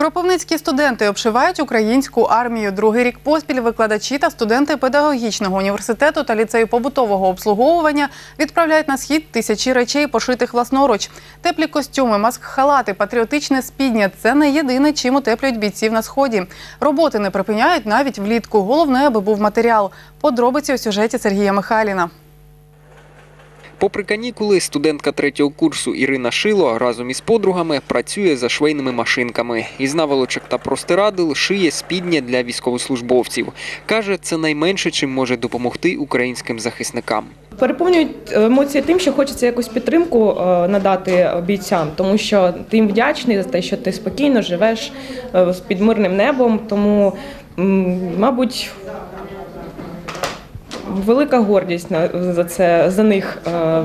Кропивницькі студенти обшивають українську армію. Другий рік поспіль викладачі та студенти педагогічного університету та ліцею побутового обслуговування відправляють на схід тисячі речей, пошитих власноруч. Теплі костюми, маск-халати, патріотичне спідня це не єдине, чим утеплюють бійців на сході. Роботи не припиняють навіть влітку. Головне, аби був матеріал. Подробиці у сюжеті Сергія Михайліна. Попри канікули, студентка третього курсу Ірина Шило разом із подругами працює за швейними машинками. Із наволочок та простирадил шиє спідня для військовослужбовців. Каже, це найменше, чим може допомогти українським захисникам. Переповнюють емоції тим, що хочеться якусь підтримку е, надати бійцям, тому що ти їм вдячний за те, що ти спокійно живеш е, під мирним небом. Тому, мабуть, велика гордість за це за них е,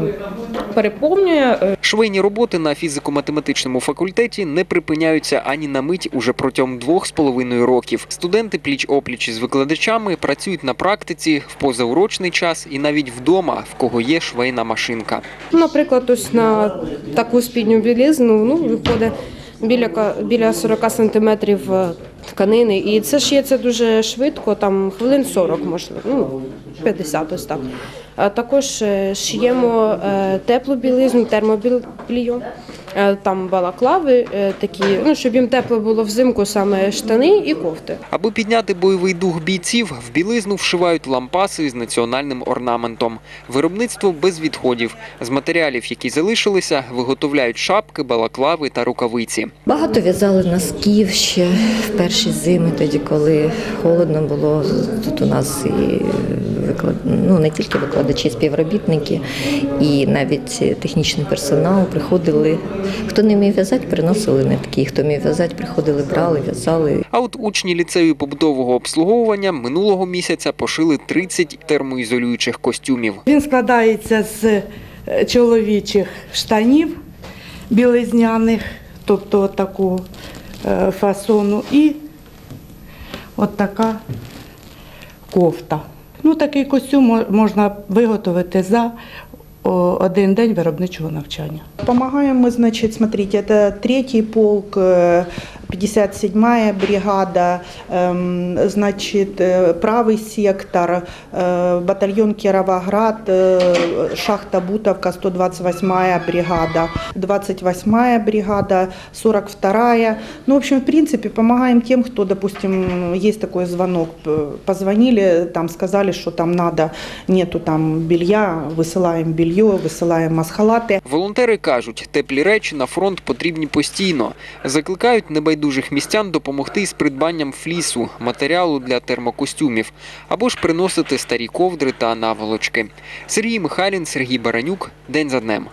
переповнює. Швейні роботи на фізико-математичному факультеті не припиняються ані на мить уже протягом двох з половиною років. Студенти пліч-опліч з викладачами працюють на практиці в позаурочний час і навіть вдома, в кого є швейна машинка. Наприклад, ось на таку спідню білизну ну, виходить біля, біля 40 сантиметрів е, тканини. І це шиється дуже швидко, там хвилин 40, можливо, ну, 50 ось так. А також е, шиємо е, теплу білизну, термобільйон. Е, Там балаклави е, такі, ну, щоб їм тепло було взимку, саме штани і кофти. Аби підняти бойовий дух бійців, в білизну вшивають лампаси з національним орнаментом. Виробництво без відходів. З матеріалів, які залишилися, виготовляють шапки, балаклави та рукавиці. Багато в'язали носків ще в перші зими, тоді, коли холодно було. Тут у нас і виклад... ну, не тільки викладачі, співробітники, і навіть технічний персонал приходили. Хто не вмів в'язати, приносили нитки. Хто вмів в'язати, приходили, брали, в'язали. А от учні ліцею побутового обслуговування минулого місяця пошили 30 термоізолюючих костюмів. Він складається з е, чоловічих штанів білизняних, тобто таку е, фасону, і от така кофта. Ну, такий костюм можна виготовити за один день виробничого навчання. Помогаем мы, значит, смотрите, это третий полк, э, 57-я бригада, эм, значит, э, правый сектор, э, батальон Кировоград, э, шахта Бутовка, 128-я бригада, 28-я бригада, 42-я. Ну, в общем, в принципе, помогаем тем, кто, допустим, есть такой звонок, п- позвонили, там сказали, что там надо, нету там белья, высылаем белье, высылаем масхалаты. Волонтери кажуть, теплі речі на фронт потрібні постійно. Закликають небайдужих містян допомогти із придбанням флісу, матеріалу для термокостюмів, або ж приносити старі ковдри та наволочки. Сергій Михайлін, Сергій Баранюк. День за днем.